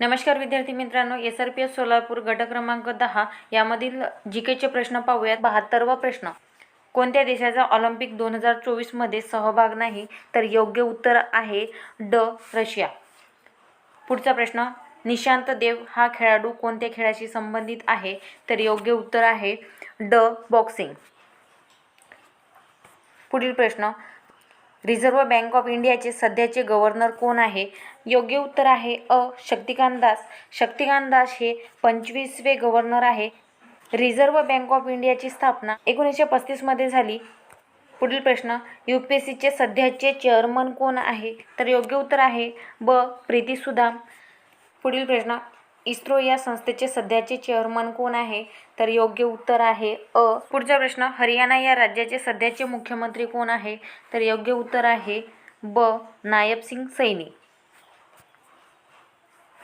नमस्कार विद्यार्थी मित्रांनो S R P S Solapur गट क्रमांक दहा. यामधील जी केचे प्रश्न पाहूयात. बहात्तरवा प्रश्न. कोणत्या देशाचा ऑलिम्पिक दोन हजार चोवीसमध्ये सहभाग नाही तर योग्य उत्तर आहे ड रशिया. पुढचा प्रश्न. निशांत देव हा खेळाडू कोणत्या खेळाशी संबंधित आहे तर योग्य उत्तर आहे ड बॉक्सिंग. पुढील प्रश्न. रिझर्व्ह बँक ऑफ इंडियाचे सध्याचे गव्हर्नर कोण आहे? योग्य उत्तर आहे अ. शक्तिकांत दास. शक्तिकांत दास हे पंचवीसवे गव्हर्नर आहे. रिझर्व्ह बँक ऑफ इंडियाची स्थापना एकोणीसशे पस्तीसमध्ये झाली. पुढील प्रश्न यू पी एस सीचे सध्याचे चेअरमन कोण आहे? तर योग्य उत्तर आहे ब. प्रीती सुदाम. पुढील प्रश्न इस्रो या संस्थेचे सध्याचे चेअरमन कोण आहे? तर योग्य उत्तर आहे अ. पुढचा प्रश्न हरियाणा या राज्याचे सध्याचे मुख्यमंत्री कोण आहे? तर योग्य उत्तर आहे ब. नायब सिंग सैनी.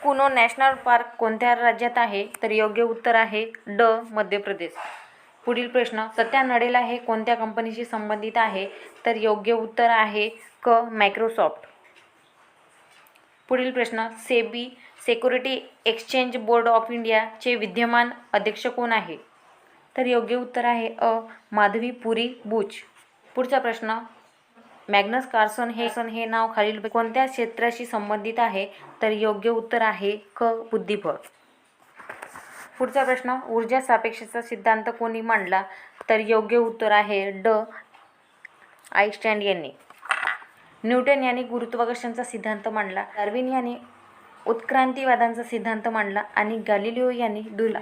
कुनो नॅशनल पार्क कोणत्या राज्यात आहे? तर योग्य उत्तर आहे ड. मध्य प्रदेश. पुढील प्रश्न सत्या नडेला हे कोणत्या कंपनीशी संबंधित आहे? तर योग्य उत्तर आहे क. मायक्रोसॉफ्ट. पुढील प्रश्न SEBI security exchange board of इंडियाचे विद्यमान अध्यक्ष कोण आहे? तर योग्य उत्तर आहे अ. माधवी पुरी बुच. पुढचा प्रश्न मॅग्नस कार्सन हे सन हे नाव खालील कोणत्या क्षेत्राशी संबंधित आहे? तर योग्य उत्तर आहे क. बुद्धिबळ. पुढचा प्रश्न ऊर्जा सापेक्षेचा सिद्धांत कोणी मांडला? तर योग्य उत्तर आहे ड. आईस्टँड यांनी. न्यूटन यांनी गुरुत्वाकर्षणचा सिद्धांत मांडला डार्विन यांनी उत्क्रांतीवादांचा सिद्धांत मांडला आणि गॅलिलिओ यांनी दुला.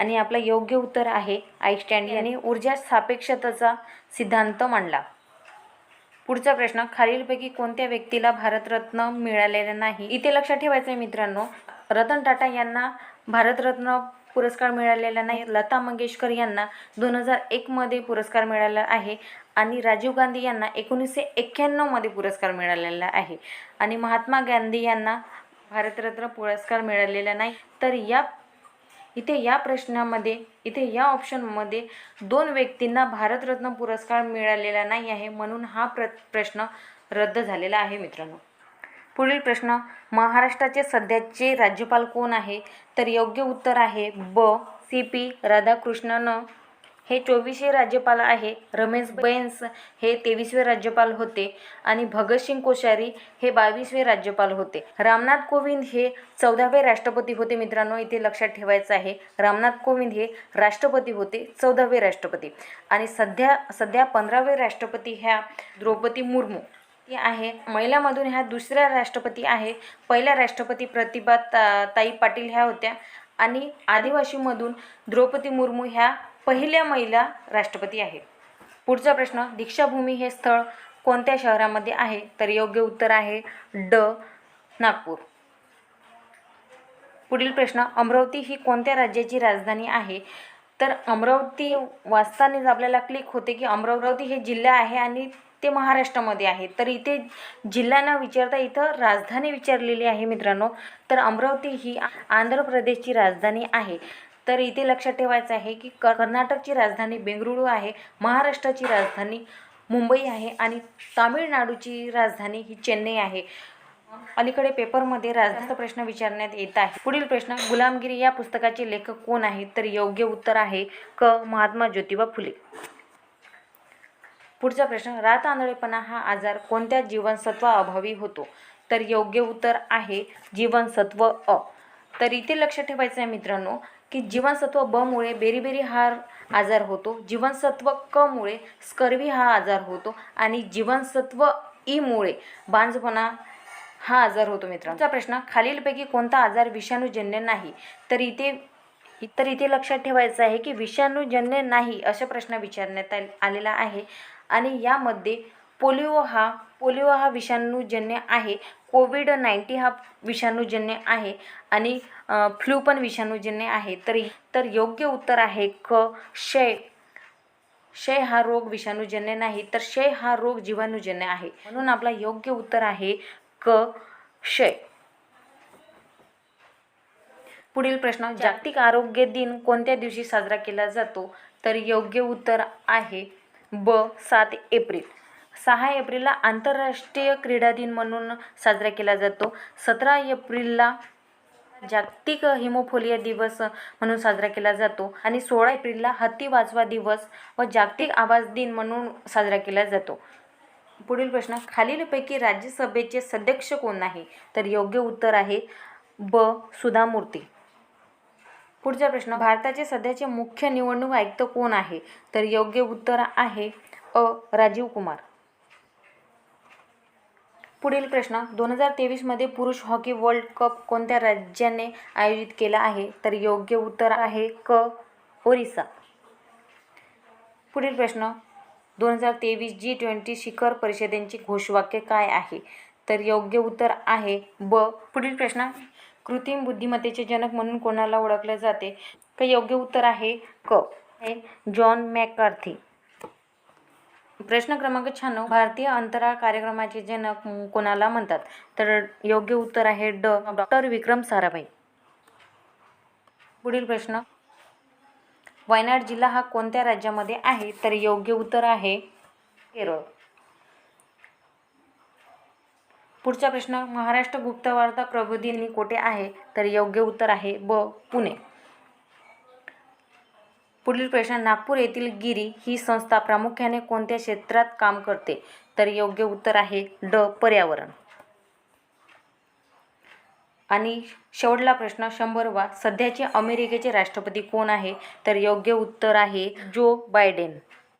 आणि आपलं योग्य उत्तर आहे आईस्टँड यांनी ऊर्जा सापेक्षतेचा सिद्धांत मांडला. पुढचा प्रश्न खालीलपैकी कोणत्या व्यक्तीला भारतरत्न मिळालेला नाही? इथे लक्षात ठेवायचं आहे मित्रांनो रतन टाटा यांना भारतरत्न पुरस्कार मिळालेला नाही. लता मंगेशकर यांना दोन हजार एकमध्ये पुरस्कार मिळाला आहे आणि राजीव गांधी यांना एकोणीसशे एक्क्याण्णवमध्ये पुरस्कार मिळालेला आहे. आणि महात्मा गांधी यांना भारतरत्न पुरस्कार मिळालेला नाही. तर या इथे या प्रश्नामध्ये इथे या ऑप्शनमध्ये दोन व्यक्तींना भारतरत्न पुरस्कार मिळालेला नाही आहे म्हणून हा प्र प्रश्न रद्द झालेला आहे मित्रांनो. पुढील प्रश्न महाराष्ट्राचे सध्याचे राज्यपाल कोण आहे? तर योग्य उत्तर आहे ब. सी. पी. राधाकृष्णन. हे चोवीसशे राज्यपाल आहे. रमेश बैन्स हे तेवीसवे राज्यपाल होते आणि भगतसिंग कोश्यारी हे बावीसवे राज्यपाल होते. रामनाथ कोविंद हे चौदावे राष्ट्रपती होते मित्रांनो इथे लक्षात ठेवायचं आहे. रामनाथ कोविंद हे राष्ट्रपती होते चौदावे राष्ट्रपती. आणि सध्या सध्या पंधरावे राष्ट्रपती ह्या द्रौपदी मुर्मू. ती आहे. महिलामधून ह्या दुसऱ्या राष्ट्रपती आहे. पहिल्या राष्ट्रपती प्रतिभा ता ताई पाटील ह्या होत्या. आणि आदिवासीमधून द्रौपदी मुर्मू ह्या पहिल्या महिला राष्ट्रपती आहे पुढचा प्रश्न दीक्षाभूमी हे स्थळ कोणत्या शहरामध्ये आहे? तर योग्य उत्तर आहे ड नागपूर. पुढील प्रश्न अमरावती ही कोणत्या राज्याची राजधानी आहे? तर अमरावती वाचतानाच आपल्याला क्लिक होते की अमरावती हे जिल्हा आहे आणि ते महाराष्ट्रामध्ये आहे तर इथे जिल्हा न विचारता इथं राजधानी विचारलेली आहे मित्रांनो. तर अमरावती ही आंध्र प्रदेशची राजधानी आहे. तर इथे लक्षात ठेवायचं आहे की कर्नाटकची राजधानी बेंगळुरू आहे महाराष्ट्राची राजधानी मुंबई आहे आणि तामिळनाडूची राजधानी ही चेन्नई आहे. अलीकडे पेपरमध्ये राजधानीचा प्रश्न विचारण्यात येत आहे. पुढील प्रश्न गुलामगिरी या पुस्तकाचे लेखक कोण आहेत? तर योग्य उत्तर आहे क. महात्मा ज्योतिबा फुले. पुढचा प्रश्न रात आंधळेपणा हा आजार कोणत्या जीवनसत्वाअभावी होतो? तर योग्य उत्तर आहे जीवनसत्व अ. तर इथे लक्ष ठेवायचं आहे मित्रांनो की जीवनसत्व ब मुळे बेरीबेरी हा आजार होतो जीवनसत्व क मुळे स्कर्वी हा आजार होतो आणि जीवनसत्व ई मुळे बांझपणा हा आजार होतो मित्रांनो. प्रश्न खालीलपैकी कोणता आजार विषाणूजन्य नाही? तर इथे तर इथे लक्षात ठेवायचं आहे की विषाणूजन्य नाही असा प्रश्न विचारण्यात आलेला आहे. आणि यामध्ये पोलिओ हा पोलिओ हा विषाणूजन्य आहे. कोविड नाईन्टीन हा विषाणूजन्य आहे आणि फ्लू पण विषाणूजन्य आहे. तर तर योग्य उत्तर आहे क क्षय. क्षय हा रोग विषाणूजन्य नाही तर क्षय हा रोग जीवाणूजन्य आहे. म्हणून आपला योग्य उत्तर आहे क क्षय. पुढील प्रश्न जागतिक आरोग्य दिन कोणत्या दिवशी साजरा केला जातो? तर योग्य उत्तर आहे ब सात एप्रिल. सहा एप्रिलला आंतरराष्ट्रीय क्रीडा दिन म्हणून साजरा केला जातो. सतरा एप्रिलला जागतिक हिमोफोलिया दिवस म्हणून साजरा केला जातो आणि सोळा एप्रिलला हत्ती वाचवा दिवस व जागतिक आवाज दिन म्हणून साजरा केला जातो. पुढील प्रश्न खालीलपैकी राज्यसभेचे सदस्य कोण आहे? तर योग्य उत्तर आहे ब सुधा मूर्ती पुढचा प्रश्न भारताचे सध्याचे मुख्य निवडणूक आयुक्त कोण आहे? तर योग्य उत्तर आहे अ. राजीव कुमार. पुढील प्रश्न दोन हजार तेवीसमध्ये पुरुष हॉकी वर्ल्ड कप कोणत्या राज्याने आयोजित केला आहे? तर योग्य उत्तर आहे क. ओरिसा. पुढील प्रश्न दोन हजार तेवीस जी ट्वेंटी शिखर परिषदेंची घोषवाक्य काय आहे? तर योग्य उत्तर आहे ब. पुढील प्रश्न कृत्रिम बुद्धिमत्तेचे जनक म्हणून कोणाला ओळखले जाते? तर योग्य उत्तर आहे क. हे जॉन मॅकार्थी प्रश्न क्रमांक शहाण्णव. भारतीय अंतराळ कार्यक्रमाचे जनक कोणाला म्हणतात? तर योग्य उत्तर आहे ड. डॉक्टर विक्रम साराभाई. पुढील प्रश्न. वायनाड जिल्हा हा कोणत्या राज्यामध्ये आहे? तर योग्य उत्तर आहे केरळ. पुढचा प्रश्न महाराष्ट्र गुप्तवार्ता प्रबोधिनी कोठे आहे? तर योग्य उत्तर आहे ब पुणे. पुढील प्रश्न नागपूर येथील गिरी ही संस्था प्रामुख्याने कोणत्या क्षेत्रात काम करते? तर योग्य उत्तर आहे ड पर्यावरण. आणि शेवटला प्रश्न शंभरवा सध्याचे अमेरिकेचे राष्ट्रपती कोण आहे? तर योग्य उत्तर आहे जो बायडेन.